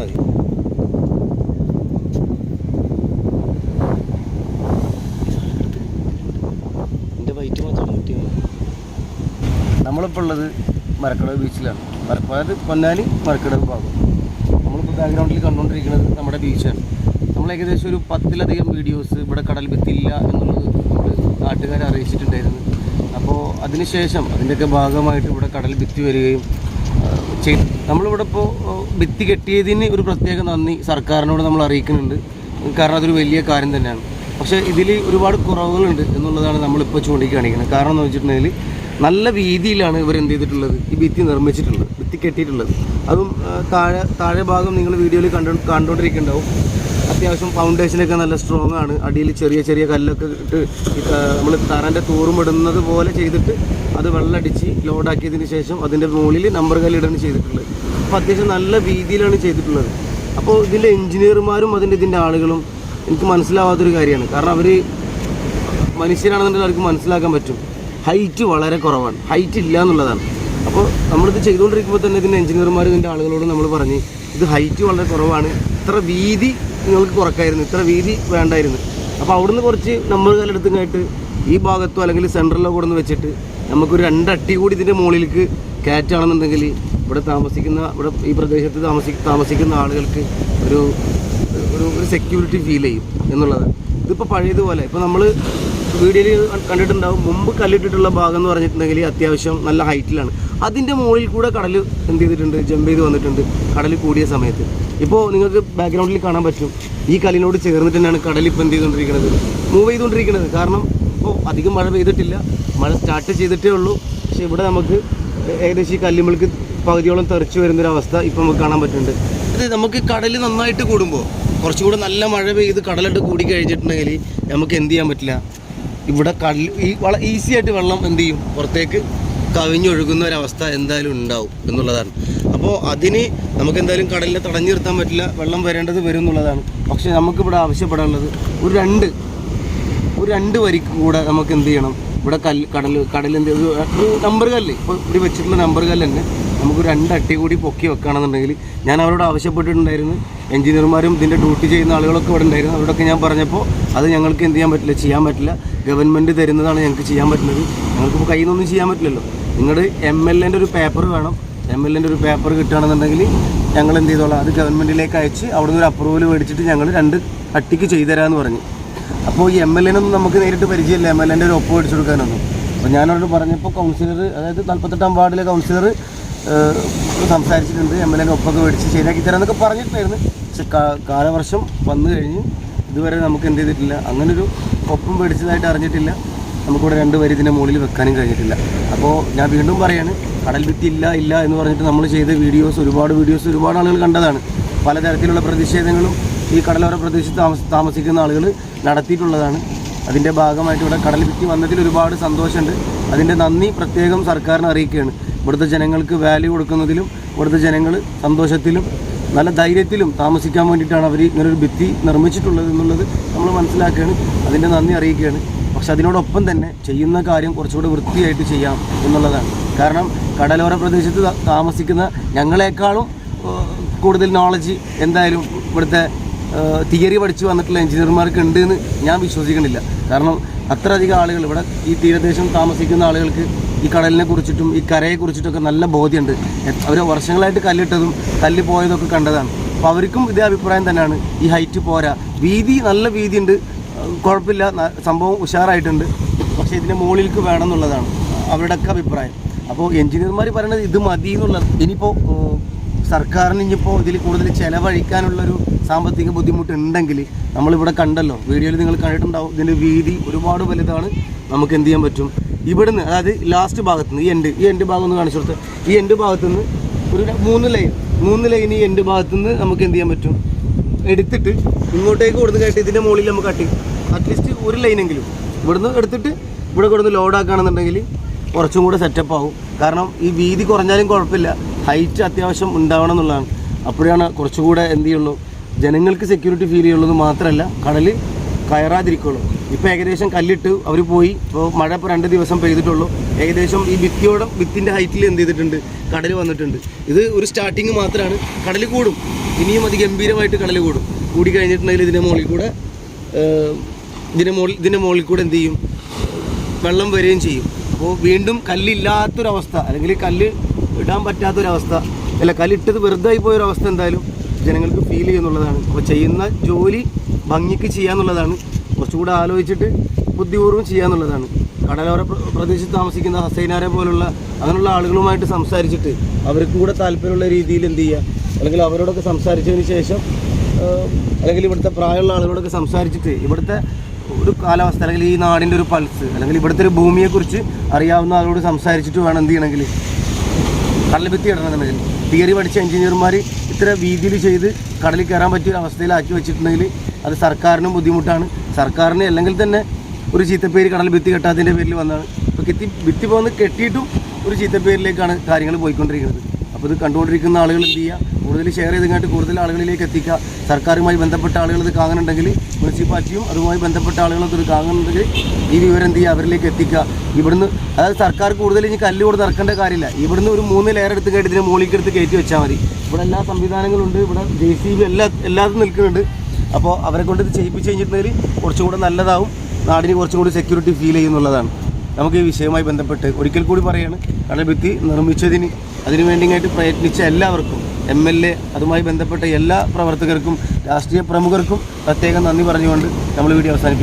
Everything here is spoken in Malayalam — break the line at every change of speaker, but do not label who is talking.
മതി എന്റെ വൈറ്റ് മാത്രം കിട്ടിയാൽ മതി നമ്മളിപ്പോൾ ഉള്ളത് മരക്കടവ് ബീച്ചിലാണ്. മരക്കടവ് അതായത് പൊന്നാനി മരക്കടവ് ഭാഗം. നമ്മളിപ്പോൾ ബാക്ക്ഗ്രൗണ്ടിൽ കണ്ടുകൊണ്ടിരിക്കുന്നത് നമ്മുടെ ബീച്ചാണ്. നമ്മൾ ഏകദേശം ഒരു പത്തിലധികം വീഡിയോസ് ഇവിടെ കടൽ ഭിത്തില്ല എന്നുള്ളത് നാട്ടുകാരെ അറിയിച്ചിട്ടുണ്ടായിരുന്നു. അപ്പോൾ അതിനുശേഷം അതിന്റെയൊക്കെ ഭാഗമായിട്ട് ഇവിടെ കടൽ ഭിത്തി വരികയും ചെയ്തു. നമ്മളിവിടെ ഇപ്പോൾ ഭിത്തി കെട്ടിയതിന് ഒരു പ്രത്യേക നന്ദി സർക്കാരിനോട് നമ്മൾ അറിയിക്കുന്നുണ്ട്. കാരണം അതൊരു വലിയ കാര്യം തന്നെയാണ്. പക്ഷേ ഇതിൽ ഒരുപാട് കുറവുകളുണ്ട് എന്നുള്ളതാണ് നമ്മളിപ്പോൾ ചൂണ്ടിക്കാണിക്കുന്നത്. കാരണം എന്ന് വെച്ചിട്ടുണ്ടെങ്കിൽ നല്ല വീതിയിലാണ് ഇവർ എന്ത് ചെയ്തിട്ടുള്ളത്? ഈ ഭിത്തി നിർമ്മിച്ചിട്ടുള്ളത് ഭിത്തി കെട്ടിയിട്ടുള്ളത്. അതും താഴെ താഴെ ഭാഗം നിങ്ങൾ വീഡിയോയിൽ കണ്ടു കണ്ടുകൊണ്ടിരിക്കുന്നുണ്ടാവും അത്യാവശ്യം ഫൗണ്ടേഷനൊക്കെ നല്ല സ്ട്രോങ് ആണ്. അടിയിൽ ചെറിയ ചെറിയ കല്ലൊക്കെ ഇട്ട് നമ്മൾ തറന്റെ തൂറുമിടുന്നത് പോലെ ചെയ്തിട്ട് അത് വെള്ളമടിച്ച് ലോഡാക്കിയതിന് ശേഷം അതിന്റെ മുകളിൽ നമ്പർ കല്ലിടാണ് ചെയ്തിട്ടുള്ളത്. അപ്പോൾ അത്യാവശ്യം നല്ല രീതിയിലാണ് ചെയ്തിട്ടുള്ളത്. അപ്പോൾ ഇതിന്റെ എഞ്ചിനീയർമാരും അതിന്റെ ഇതിന്റെ ആളുകളും എനിക്ക് മനസ്സിലാവാത്തൊരു കാര്യമാണ്. കാരണം അവർ മനുഷ്യരാണെന്നുണ്ടെങ്കിൽ അവർക്ക് മനസ്സിലാക്കാൻ പറ്റും. ഹൈറ്റ് വളരെ കുറവാണ്. ഹൈറ്റ് ഇല്ല എന്നുള്ളതാണ്. അപ്പോൾ നമ്മളിത് ചെയ്തുകൊണ്ടിരിക്കുമ്പോൾ തന്നെ ഇതിന്റെ എഞ്ചിനീയർമാർ ഇതിന്റെ ആളുകളോട് നമ്മൾ പറഞ്ഞ് ഇത് ഹൈറ്റ് വളരെ കുറവാണ്. ഇത്ര വീതി നിങ്ങൾക്ക് കുറക്കായിരുന്നു ഇത്ര വീതി വേണ്ടായിരുന്നു. അപ്പോൾ അവിടുന്ന് കുറച്ച് നമ്മൾ കല്ലെടുത്തുമായിട്ട് ഈ ഭാഗത്തോ അല്ലെങ്കിൽ കൂടെ നിന്ന് വെച്ചിട്ട് നമുക്കൊരു രണ്ടട്ടി കൂടി ഇതിന്റെ മുകളിലേക്ക് കയറ്റാണെന്നുണ്ടെങ്കിൽ ഇവിടെ താമസിക്കുന്ന ഇവിടെ ഈ പ്രദേശത്ത് താമസി താമസിക്കുന്ന ആളുകൾക്ക് ഒരു ഒരു ഒരു സെക്യൂരിറ്റി ഫീൽ ചെയ്യും എന്നുള്ളതാണ് ഇതിപ്പോൾ പഴയതുപോലെ ഇപ്പോൾ നമ്മൾ വീഡിയോയിൽ കണ്ടിട്ടുണ്ടാവും മുമ്പ് കല്ലിട്ടിട്ടുള്ള ഭാഗം എന്ന് പറഞ്ഞിട്ടുണ്ടെങ്കിൽ അത്യാവശ്യം നല്ല ഹൈറ്റിലാണ് അതിന്റെ മുകളിൽ കൂടെ കടൽ എന്ത് ചെയ്തിട്ടുണ്ട് ജമ്പ് ചെയ്ത് വന്നിട്ടുണ്ട് കടൽ കൂടിയ സമയത്ത്. ഇപ്പോൾ നിങ്ങൾക്ക് ബാക്ക്ഗ്രൗണ്ടിൽ കാണാൻ പറ്റും. ഈ കല്ലിനോട് ചേർന്നിട്ട് തന്നെയാണ് കടൽ ഇപ്പോൾ എന്ത് ചെയ്തുകൊണ്ടിരിക്കുന്നത്. മൂവ് ചെയ്തുകൊണ്ടിരിക്കുന്നത്. കാരണം ഇപ്പോൾ അധികം മഴ പെയ്തിട്ടില്ല. മഴ സ്റ്റാർട്ട് ചെയ്തിട്ടേ ഉള്ളൂ. പക്ഷേ ഇവിടെ നമുക്ക് ഏകദേശം ഈ കല്ലുമ്പൾക്ക് പകുതിയോളം തെറിച്ച് വരുന്നൊരവസ്ഥ ഇപ്പോൾ നമുക്ക് കാണാൻ പറ്റുന്നുണ്ട്. ഇത് നമുക്ക് കടൽ നന്നായിട്ട് കൂടുമ്പോൾ കുറച്ചും കൂടെ നല്ല മഴ പെയ്ത് കടലിട്ട് കൂടി കഴിഞ്ഞിട്ടുണ്ടെങ്കിൽ നമുക്ക് എന്ത് ചെയ്യാൻ പറ്റില്ല? ഇവിടെ കടൽ ഈ വളരെ ഈസി ആയിട്ട് വെള്ളം എന്ത് ചെയ്യും? പുറത്തേക്ക് കവിഞ്ഞൊഴുകുന്ന ഒരവസ്ഥ എന്തായാലും ഉണ്ടാവും എന്നുള്ളതാണ്. അപ്പോൾ അതിന് നമുക്ക് എന്തായാലും കടലിൽ തടഞ്ഞു നിർത്താൻ പറ്റില്ല വെള്ളം വരേണ്ടത് വരും എന്നുള്ളതാണ് പക്ഷേ നമുക്കിവിടെ ആവശ്യപ്പെടാനുള്ളത് ഒരു രണ്ട് ഒരു രണ്ട് വരിക്ക് കൂടെ നമുക്ക് എന്ത് ചെയ്യണം? ഇവിടെ കല്ല് കടൽ കടലിന്റെ ഒരു നമ്പർ കല്ല്. ഇപ്പോൾ ഇവിടെ വെച്ചിട്ടുള്ള നമ്പർ കല്ല് തന്നെ നമുക്ക് രണ്ട് അട്ടി കൂടി പൊക്കി വെക്കുകയാണെന്നുണ്ടെങ്കിൽ ഞാൻ അവരോട് ആവശ്യപ്പെട്ടിട്ടുണ്ടായിരുന്നു. എഞ്ചിനീയർമാരും ഇതിന്റെ ഡ്യൂട്ടി ചെയ്യുന്ന ആളുകളൊക്കെ ഇവിടെ ഉണ്ടായിരുന്നു. അവരോടൊക്കെ ഞാൻ പറഞ്ഞപ്പോൾ അത് ഞങ്ങൾക്ക് എന്ത് ചെയ്യാൻ പറ്റില്ല ചെയ്യാൻ പറ്റില്ല. ഗവൺമെന്റ് തരുന്നതാണ് ഞങ്ങൾക്ക് ചെയ്യാൻ പറ്റുന്നത്. ഞങ്ങൾക്കിപ്പോൾ കയ്യിൽ നിന്നൊന്നും ചെയ്യാൻ പറ്റില്ലല്ലോ. നിങ്ങളുടെ എം എൽ എന്റെ ഒരു പേപ്പർ വേണം. എം എൽ എന്റെ ഒരു പേപ്പർ കിട്ടുകയാണെന്നുണ്ടെങ്കിൽ ഞങ്ങൾ എന്ത് ചെയ്തോളാം? അത് ഗവൺമെന്റിലേക്ക് അയച്ച് അവിടെ നിന്ന് ഒരു അപ്രൂവൽ മേടിച്ചിട്ട് ഞങ്ങൾ രണ്ട് അട്ടിക്ക് ചെയ്തു തരാമെന്ന് പറഞ്ഞു. അപ്പോൾ ഈ എം എൽ എനൊന്നും നമുക്ക് നേരിട്ട് പരിചയമില്ല. എം എൽ എന്റെ ഒരു ഒപ്പ് മേടിച്ചു കൊടുക്കാനൊന്നും. അപ്പോൾ ഞാനവരോട് പറഞ്ഞപ്പോൾ കൗൺസിലർ അതായത് നാൽപ്പത്തെട്ടാം വാർഡിലെ കൗൺസിലർ സംസാരിച്ചിട്ടുണ്ട്. എം എൽ എന്റെ ഒപ്പൊക്കെ മേടിച്ച് ശരിയാക്കി തരാമെന്നൊക്കെ പറഞ്ഞിട്ടുണ്ടായിരുന്നു. പക്ഷെ കാലവർഷം വന്നു കഴിഞ്ഞ് ഇതുവരെ നമുക്ക് എന്ത് ചെയ്തിട്ടില്ല. അങ്ങനൊരു ഒപ്പം മേടിച്ചതായിട്ട് അറിഞ്ഞിട്ടില്ല. നമുക്കിവിടെ രണ്ട് വരി ഇതിന്റെ മുകളിൽ വെക്കാനും കഴിഞ്ഞിട്ടില്ല. അപ്പോൾ ഞാൻ വീണ്ടും പറയാണ് കടൽ ഭിത്തി ഇല്ല ഇല്ല എന്ന് പറഞ്ഞിട്ട് നമ്മൾ ചെയ്ത വീഡിയോസ് ഒരുപാട് വീഡിയോസ് ഒരുപാട് ആളുകൾ കണ്ടതാണ്. പലതരത്തിലുള്ള പ്രതിഷേധങ്ങളും ഈ കടലോര പ്രദേശത്ത് താമസ താമസിക്കുന്ന ആളുകൾ നടത്തിയിട്ടുള്ളതാണ്. അതിന്റെ ഭാഗമായിട്ട് ഇവിടെ കടൽ ഭിത്തി വന്നതിൽ ഒരുപാട് സന്തോഷമുണ്ട്. അതിന്റെ നന്ദി പ്രത്യേകം സർക്കാരിനെ അറിയിക്കുകയാണ്. ഇവിടുത്തെ ജനങ്ങൾക്ക് വാല്യൂ കൊടുക്കുന്നതിലും ഇവിടുത്തെ ജനങ്ങൾ സന്തോഷത്തിലും നല്ല ധൈര്യത്തിലും താമസിക്കാൻ വേണ്ടിയിട്ടാണ് അവർ ഇങ്ങനൊരു ഭിത്തി നിർമ്മിച്ചിട്ടുള്ളത് എന്നുള്ളത് നമ്മൾ മനസ്സിലാക്കുകയാണ്. അതിന്റെ നന്ദി അറിയിക്കുകയാണ്. പക്ഷെ അതിനോടൊപ്പം തന്നെ ചെയ്യുന്ന കാര്യം കുറച്ചുകൂടെ വൃത്തിയായിട്ട് ചെയ്യാം എന്നുള്ളതാണ്. കാരണം കടലോര പ്രദേശത്ത് താമസിക്കുന്ന ഞങ്ങളെക്കാളും കൂടുതൽ നോളജ് എന്തായാലും ഇവിടുത്തെ തിയറി പഠിച്ചു വന്നിട്ടുള്ള എഞ്ചിനീയർമാർക്ക് ഉണ്ട് എന്ന് ഞാൻ വിശ്വസിക്കുന്നില്ല. കാരണം അത്രയധികം ആളുകൾ ഇവിടെ ഈ തീരദേശം താമസിക്കുന്ന ആളുകൾക്ക് ഈ കടലിനെ കുറിച്ചിട്ടും ഈ കരയെ കുറിച്ചിട്ടൊക്കെ നല്ല ബോധ്യമുണ്ട്. അവർ വർഷങ്ങളായിട്ട് കല്ലിട്ടതും കല്ല് പോയതൊക്കെ കണ്ടതാണ്. അപ്പോൾ അവർക്കും ഇതേ അഭിപ്രായം തന്നെയാണ്. ഈ ഹൈറ്റ് പോരാ. വീതി നല്ല വീതിയുണ്ട്. കുഴപ്പമില്ല. സംഭവം ഉഷാറായിട്ടുണ്ട്. പക്ഷേ ഇതിന്റെ മുകളിലേക്ക് വേണം എന്നുള്ളതാണ് അവരുടെയൊക്കെ അഭിപ്രായം. അപ്പോൾ എഞ്ചിനീയർമാർ പറയുന്നത് ഇത് മതി എന്നുള്ളത്. ഇനിയിപ്പോൾ സർക്കാരിന് ഇനിയിപ്പോൾ ഇതിൽ കൂടുതൽ ചിലവഴിക്കാനുള്ളൊരു സാമ്പത്തിക ബുദ്ധിമുട്ടുണ്ടെങ്കിൽ നമ്മളിവിടെ കണ്ടല്ലോ വീഡിയോയിൽ നിങ്ങൾ കണ്ടിട്ടുണ്ടാവും. ഇതിന്റെ വീതി ഒരുപാട് വലുതാണ്. നമുക്ക് എന്ത് ചെയ്യാൻ പറ്റും? ഇവിടുന്ന് അതായത് ലാസ്റ്റ് ഭാഗത്ത് നിന്ന് ഈ എൻഡ് ഈ എൻഡ് ഭാഗം ഒന്ന് കാണിച്ചു കൊടുത്ത്. ഈ എൻഡ് ഭാഗത്ത് നിന്ന് ഒരു മൂന്ന് ലൈൻ മൂന്ന് ലൈൻ ഈ എൻഡ് ഭാഗത്ത് നിന്ന് നമുക്ക് എന്ത് ചെയ്യാൻ പറ്റും? എടുത്തിട്ട് ഇങ്ങോട്ടേക്ക് കൊടുത്ത് കേട്ട് ഇതിന്റെ മുകളിൽ നമുക്ക് കട്ടി അറ്റ്ലീസ്റ്റ് ഒരു ലൈനെങ്കിലും ഇവിടുന്ന് എടുത്തിട്ട് ഇവിടെ കൊടുത്ത് ലോഡാക്കുകയാണെന്നുണ്ടെങ്കിൽ കുറച്ചും കൂടെ സെറ്റപ്പ് ആവും. കാരണം ഈ വീതി കുറഞ്ഞാലും കുഴപ്പമില്ല. ഹൈറ്റ് അത്യാവശ്യം ഉണ്ടാവണം എന്നുള്ളതാണ്. അപ്പോഴാണ് കുറച്ചുകൂടെ എന്ത് ചെയ്യുള്ളൂ? ജനങ്ങൾക്ക് സെക്യൂരിറ്റി ഫീൽ ചെയ്യുള്ളൂ മാത്രമല്ല കടൽ കയറാതിരിക്കുള്ളൂ. ഇപ്പോൾ ഏകദേശം കല്ലിട്ട് അവർ പോയി. ഇപ്പോൾ മഴ ഇപ്പോൾ രണ്ട് ദിവസം പെയ്തിട്ടുള്ളൂ. ഏകദേശം ഈ ഭിത്തിയോടെ ഭിത്തിന്റെ ഹൈറ്റിൽ എന്ത് ചെയ്തിട്ടുണ്ട്? കടൽ വന്നിട്ടുണ്ട്. ഇത് ഒരു സ്റ്റാർട്ടിങ് മാത്രമാണ് കടൽ കൂടും. ഇനിയും അത് ഗംഭീരമായിട്ട് കടൽ കൂടും. കൂടി കഴിഞ്ഞിട്ടുണ്ടെങ്കിൽ ഇതിന്റെ മുകളിൽ കൂടെ ഇതിന്റെ മുകളിൽ ഇതിന്റെ മുകളിൽ കൂടെ എന്ത് ചെയ്യും? വെള്ളം വരികയും ചെയ്യും. അപ്പോൾ വീണ്ടും കല്ലില്ലാത്തൊരവസ്ഥ അല്ലെങ്കിൽ കല്ല് ഇടാൻ പറ്റാത്തൊരവസ്ഥ അല്ല കല്ലിട്ടത് വെറുതെ ആയി പോയൊരവസ്ഥ എന്തായാലും ജനങ്ങൾക്ക് ഫീൽ ചെയ്യുന്നുള്ളതാണ്. അപ്പോൾ ചെയ്യുന്ന ജോലി ഭംഗിക്ക് ചെയ്യാന്നുള്ളതാണ്. കുറച്ചുകൂടെ ആലോചിച്ചിട്ട് ബുദ്ധിപൂർവം ചെയ്യാന്നുള്ളതാണ്. കടലോര പ്രദേശത്ത് താമസിക്കുന്ന ഹസൈനാരെ പോലുള്ള അങ്ങനെയുള്ള ആളുകളുമായിട്ട് സംസാരിച്ചിട്ട് അവർക്കും കൂടെ താല്പര്യമുള്ള രീതിയിൽ എന്ത് ചെയ്യുക അല്ലെങ്കിൽ അവരോടൊക്കെ സംസാരിച്ചതിന് ശേഷം അല്ലെങ്കിൽ ഇവിടുത്തെ പ്രായമുള്ള ആളുകളോടൊക്കെ സംസാരിച്ചിട്ട് ഇവിടുത്തെ ഒരു കാലാവസ്ഥ അല്ലെങ്കിൽ ഈ നാടിന്റെ ഒരു പൾസ് അല്ലെങ്കിൽ ഇവിടുത്തെ ഒരു ഭൂമിയെക്കുറിച്ച് അറിയാവുന്ന ആളോട് സംസാരിച്ചിട്ട് വേണം എന്ത് ചെയ്യണമെങ്കിൽ? കടൽ ഭിത്തി ഇടണമെന്നുണ്ടെങ്കിൽ തിയറി പഠിച്ച എഞ്ചിനീയർമാർ ഇത്ര വീതിയിൽ ചെയ്ത് കടലിൽ കയറാൻ പറ്റിയ ഒരു അവസ്ഥയിലാക്കി വെച്ചിട്ടുണ്ടെങ്കിൽ അത് സർക്കാരിനും ബുദ്ധിമുട്ടാണ്. സർക്കാരിന് അല്ലെങ്കിൽ തന്നെ ഒരു ചീത്തപ്പേര് കടൽ ഭിത്തി കെട്ടാത്തതിന്റെ പേരിൽ വന്നതാണ് ഇപ്പോൾ കിത്തി ഭിത്തി പോകുന്ന കെട്ടിയിട്ടും ഒരു ചീത്തപ്പേരിലേക്കാണ് കാര്യങ്ങൾ പോയിക്കൊണ്ടിരിക്കുന്നത്. അപ്പോൾ ഇത് കണ്ടുകൊണ്ടിരിക്കുന്ന ആളുകൾ എന്ത് ചെയ്യുക? കൂടുതൽ ഷെയർ ചെയ്തങ്ങാട്ട് കൂടുതൽ ആളുകളിലേക്ക് എത്തിക്കുക. സർക്കാരുമായി ബന്ധപ്പെട്ട ആളുകൾ ഇത് കാണുന്നുണ്ടെങ്കിൽ മുനിസിപ്പാലിറ്റിയും അതുമായി ബന്ധപ്പെട്ട ആളുകളൊക്കെ ഇത് കാണുന്നുണ്ടെങ്കിൽ ഈ വിവരം എന്ത് ചെയ്യുക? അവരിലേക്ക് എത്തിക്കുക. ഇവിടുന്ന് അതായത് സർക്കാർ കൂടുതൽ ഇനി കല്ല് കൊടുത്ത് ഇറക്കേണ്ട കാര്യമില്ല. ഇവിടുന്ന് ഒരു മൂന്ന് ലെയർ എടുത്ത് കേട്ട് ഇതിന് മുകളിലേക്ക് എടുത്ത് കയറ്റി വെച്ചാൽ മതി. ഇവിടെ എല്ലാ സംവിധാനങ്ങളുണ്ട്. ഇവിടെ ജെ സി ബി എല്ലാ എല്ലാതും നിൽക്കുന്നുണ്ട്. അപ്പോൾ അവരെ കൊണ്ട് ഇത് ചെയ്യിപ്പിച്ച് കഴിഞ്ഞിട്ടുണ്ടെങ്കിൽ കുറച്ചും കൂടെ നല്ലതാവും. നാടിന് കുറച്ചും കൂടി സെക്യൂരിറ്റി ഫീൽ ചെയ്യുന്നുള്ളതാണ്. നമുക്ക് ഈ വിഷയവുമായി ബന്ധപ്പെട്ട് ഒരിക്കൽ കൂടി പറയാണ് കടൽഭിത്തി നിർമ്മിച്ചതിന് അതിനു വേണ്ടിയായിട്ട് പ്രയത്നിച്ച എല്ലാവർക്കും എം എൽ എ അതുമായി ബന്ധപ്പെട്ട എല്ലാ പ്രവർത്തകർക്കും രാഷ്ട്രീയ പ്രമുഖർക്കും പ്രത്യേകം നന്ദി പറഞ്ഞുകൊണ്ട് നമ്മൾ വീഡിയോ അവസാനിപ്പിക്കും